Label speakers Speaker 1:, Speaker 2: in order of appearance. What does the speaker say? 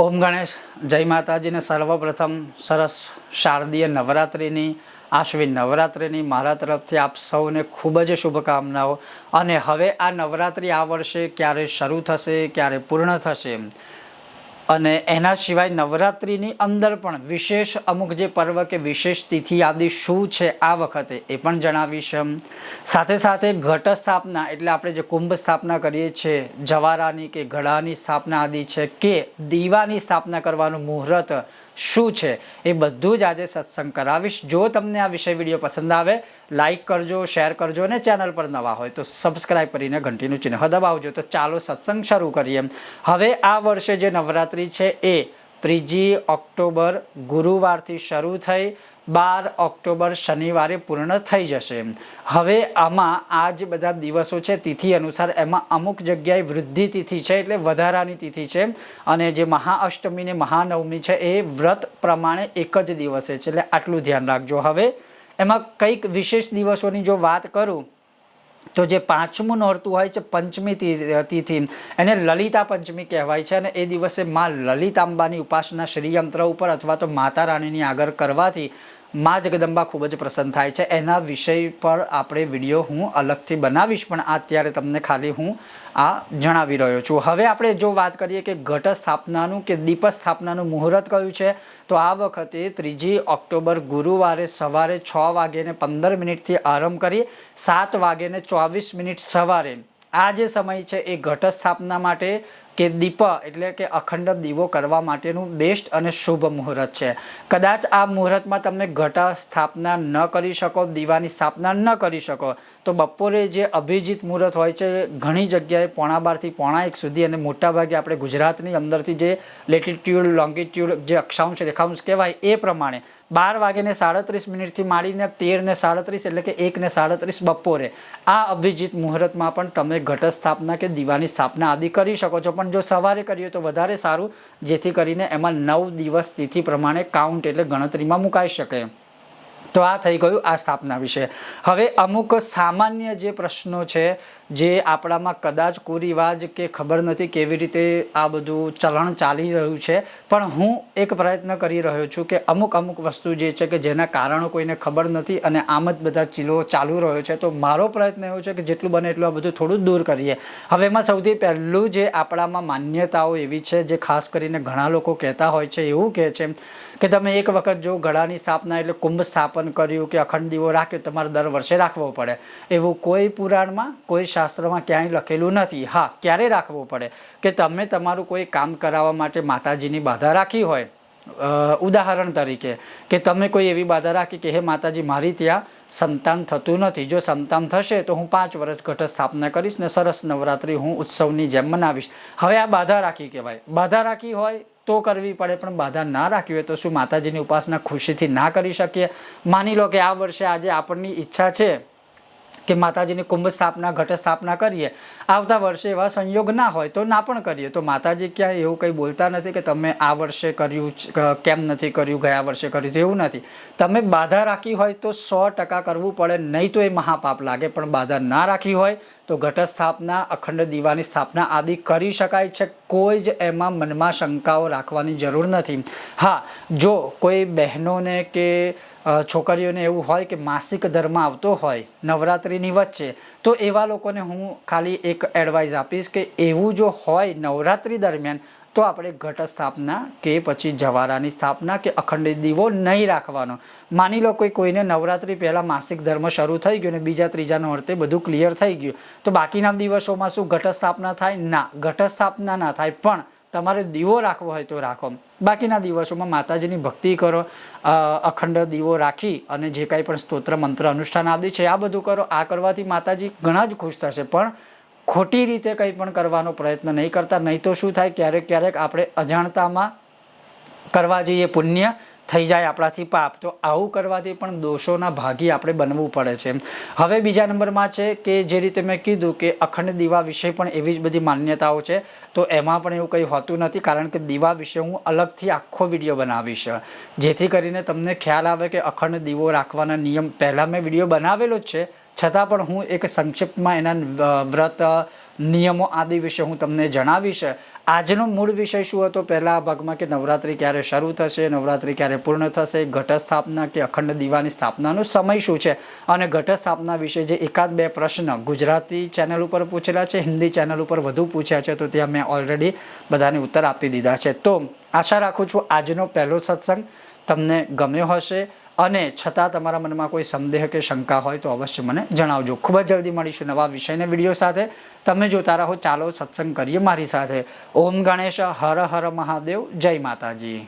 Speaker 1: ઓમ ગણેશ, જય માતાજીને સર્વપ્રથમ સરસ શારદીય નવરાત્રિની, આશ્વિન નવરાત્રિની મારા તરફથી આપ સૌને ખૂબ જ શુભકામનાઓ. અને હવે આ નવરાત્રિ આ વર્ષે ક્યારે શરૂ થશે, ક્યારે પૂર્ણ થશે અને એના સિવાય નવરાત્રિની અંદર પણ વિશેષ અમુક જે પર્વ કે વિશેષ તિથિ આદિ શું છે આ વખતે એ પણ જણાવીશ. સાથે સાથે ઘટ સ્થાપના એટલે આપણે જે કુંભ સ્થાપના કરીએ છીએ, જવારાની કે ઘડાની સ્થાપના આદિ છે કે દીવાની સ્થાપના કરવાનું મુહૂર્ત શું છે એ બધું જ આજે સત્સંગ કરાવીશ. જો તમને આ વિષય વીડિયો પસંદ આવે લાઈક કરજો શેર કરજો અને ચેનલ પર નવા હોય તો સબસ્ક્રાઈબ કરીને ઘંટીનું ચિહ્ન દબાવજો. તો ચાલો સત્સંગ શરૂ કરીએ. હવે આ વર્ષે જે નવરાત્રિ છે એ ત્રીજી ઓક્ટોબર ગુરુવારથી શરૂ થઈ બાર ઓક્ટોબર શનિવારે પૂર્ણ થઈ જશે. હવે આમાં આ જે બધા દિવસો છે, તિથિ અનુસાર એમાં અમુક જગ્યાએ વૃદ્ધિ તિથિ છે, એટલે વધારાની તિથિ છે. અને જે મહાઅષ્ટમી ને મહાનવમી છે, એ વ્રત પ્રમાણે એક જ દિવસે છે, એટલે આટલું ધ્યાન રાખજો. હવે એમાં કંઈક વિશેષ દિવસોની જો વાત કરું તો જે પાંચમું નોરતું હોય છે, પંચમી તિથિ, એને લલિતા પંચમી કહેવાય છે અને એ દિવસે માં લલિતાંબાની ઉપાસના શ્રીયંત્ર ઉપર અથવા તો માતા રાણીની આગળ કરવાથી મા જગદંબા ખૂબ જ પ્રસન્ન થાય છે. એના વિષય પર આપણે વીડિયો હું અલગથી બનાવીશ, પણ અત્યારે તમને ખાલી હું આ જણાવી રહ્યો છું. હવે આપણે જો વાત કરીએ કે ઘટ સ્થાપનાનું કે દીપ સ્થાપનાનું મુહૂર્ત કયું છે, તો આ વખતે ત્રીજી ઓક્ટોબર ગુરુવારે સવારે છ વાગ્યે પંદર મિનિટથી આરંભ કરી સાત વાગ્યે ચોવીસ મિનિટ સવારે. આ જે સમય છે એ ઘટ સ્થાપના માટે કે દીપ, એટલે કે અખંડ દીવો કરવા માટેનું બેસ્ટ અને શુભ મુહૂર્ત છે. કદાચ આ મુહૂર્તમાં તમે ઘટ સ્થાપના ન કરી શકો, દીવાની સ્થાપના ન કરી શકો, તો બપોરે જે અભિજીત મુહૂર્ત હોય છે, ઘણી જગ્યાએ પોણા બારથી પોણા એક સુધી અને મોટાભાગે આપણે ગુજરાતની અંદરથી જે લેટિટ્યુડ લોંગિટ્યુડ જે અક્ષાંશ, રેખાંશ કહેવાય એ પ્રમાણે બાર વાગ્યાને સાડત્રીસ મિનિટથી માંડીને તેરને સાડત્રીસ એટલે કે એક ને સાડત્રીસ બપોરે આ અભિજીત મુહૂર્તમાં પણ તમે ઘટ સ્થાપના કે દીવાની સ્થાપના આદિ કરી શકો છો. પણ જો સવારે કરીએ તો વધારે સારું, જેથી કરીને એમાં નવ દિવસ તિથિ પ્રમાણે કાઉન્ટ એટલે ગણતરીમાં મુકાઈ શકે. તો આ થઈ ગયું આ સ્થાપના વિશે. હવે અમુક સામાન્ય જે પ્રશ્નો છે, જે આપણામાં કદાચ કુરિવાજ કે ખબર નથી કેવી રીતે આ બધું ચલણ ચાલી રહ્યું છે, પણ હું એક પ્રયત્ન કરી રહ્યો છું કે અમુક અમુક વસ્તુ જે છે કે જેના કારણો કોઈને ખબર નથી અને આમ જ બધા ચીલો ચાલુ રહ્યો છે, તો મારો પ્રયત્ન એવો છે કે જેટલું બને એટલું આ બધું થોડું દૂર કરીએ. હવે એમાં સૌથી પહેલું જે આપણામાં માન્યતાઓ એવી છે, જે ખાસ કરીને ઘણા લોકો કહેતા હોય છે, એવું કહે છે કે તમે એક વખત જો ઘડાની સ્થાપના એટલે કુંભ સ્થાપન કર્યું કે અખંડ દીવો રાખ્યો, તમારે દર વર્ષે રાખવો પડે. એવું કોઈ પુરાણમાં, કોઈ શાસ્ત્રમાં ક્યાંય લખેલું નથી. હા, ક્યારે રાખવું પડે? કે તમે તમારું કોઈ કામ કરાવવા માટે માતાજીની બાધા રાખી હોય ઉદાહરણ તરીકે, કે તમે કોઈ એવી બાધા રાખી કે, હે માતાજી, મારી ત્યાં સંતાન થતું નથી. જો સંતાન થશે, તો હું પાંચ વર્ષ ઘટ સ્થાપના કરીશ ને સરસ નવરાત્રિ હું ઉત્સવની જેમ મનાવીશ. હવે આ બાધા રાખી કહેવાય. બાધા રાખી હોય તો કરવી પડે, પણ બાધા ના રાખવી હોય તો શું માતાજીની ઉપાસના ખુશીથી ના કરી શકીએ? માની લો કે આ વર્ષે આજે આપણની ઈચ્છા છે કે માતાજીની કુંભ સ્થાપના, ઘટ સ્થાપના કરીએ. આવતા વર્ષે એવા સંયોગ ના હોય તો ના પણ કરીએ. તો માતાજી ક્યાંય એવું કંઈ બોલતા નથી કે તમે આ વર્ષે કર્યું કેમ નથી કર્યું, ગયા વર્ષે કર્યું એવું નથી. તમે બાધા રાખી હોય તો સો ટકા કરવું પડે, નહીં તો એ મહાપાપ લાગે. પણ બાધા ના રાખી હોય તો ઘટ સ્થાપના, અખંડ દીવાની સ્થાપના આદિ કરી શકાય છે. કોઈ જ એમાં મનમાં શંકાઓ રાખવાની જરૂર નથી. હા, જો કોઈ બહેનોને કે છોકરીઓને એવું હોય કે માસિક ધર્મ આવતો હોય, નવરાત્રિની વચ્ચે, તો એવા લોકોને હું ખાલી એક એડવાઇસ આપીશ કે એવું જો હોય નવરાત્રિ દરમિયાન, તો આપણે ઘટ સ્થાપના કે પછી જવારાની સ્થાપના કે અખંડિત દીવો નહીં રાખવાનો. માની લો કોઈ કોઈને નવરાત્રિ પહેલાં માસિક ધર્મ શરૂ થઈ ગયો અને બીજા ત્રીજા નોરતે બધું ક્લિયર થઈ ગયું. તો બાકીના દિવસોમાં શું ઘટ સ્થાપના થાય? ના, ઘટ સ્થાપના ના થાય. પણ તમારે દીવો રાખવો હોય તો રાખો. બાકીના દિવસોમાં માતાજીની ભક્તિ કરો અખંડ દીવો રાખી અને જે કાંઈ પણ સ્તોત્ર, મંત્ર, અનુષ્ઠાન આદિ છે, આ બધું કરો. આ કરવાથી માતાજી ઘણા જ ખુશ થશે, પણ ખોટી રીતે કંઈ પણ કરવાનો પ્રયત્ન નહીં કરતા. નહીં તો શું થાય? ક્યારેક ક્યારેક આપણે અજાણતામાં કરવા જઈએ પુણ્ય થઈ જાય આપણાથી પાપ, તો આવું કરવાથી પણ દોષોના ભાગી આપણે બનવું પડે છે. હવે બીજા નંબરમાં છે કે જે રીતે મેં કીધું કે અખંડ દીવા વિશે પણ એવી જ બધી માન્યતાઓ છે, તો એમાં પણ એવું કંઈ હોતું નથી, કારણ કે દીવા વિશે હું અલગથી આખો વીડિયો બનાવીશ. જેથી કરીને તમને ખ્યાલ આવે કે અખંડ દીવો રાખવાના નિયમ પહેલાં મેં વીડિયો બનાવેલો જ છે, છતાં પણ હું એક સંક્ષિપ્તમાં એના વ્રત નિયમો આદિ વિશે હું તમને જણાવીશ. આજનો મૂળ વિષય શું હતો? પહેલા આ ભાગમાં કે નવરાત્રિ ક્યારે શરૂ થશે, નવરાત્રિ ક્યારે પૂર્ણ થશે ઘટ સ્થાપના કે અખંડ દીવાની સ્થાપનાનો સમય શું છે? અને ઘટ સ્થાપના વિશે જે એકાદ બે પ્રશ્ન ગુજરાતી ચેનલ ઉપર પૂછેલા છે, હિન્દી ચેનલ ઉપર વધુ પૂછ્યા છે, તો ત્યાં મેં ઓલરેડી બધાને ઉત્તર આપી દીધા છે. તો આશા રાખું છું આજનો પહેલો સત્સંગ તમને ગમ્યો હશે. અને છતાં તમારા મનમાં કોઈ સંદેહ કે શંકા હોય તો અવશ્ય મને જણાવજો. ખૂબ જ જલ્દી મળીશું નવા વિષયને વીડિયો સાથે. તમે જોતા રહો ચાલો સત્સંગ કરીએ મારી સાથે. ઓમ ગણેશ, હર હર મહાદેવ, જય માતાજી.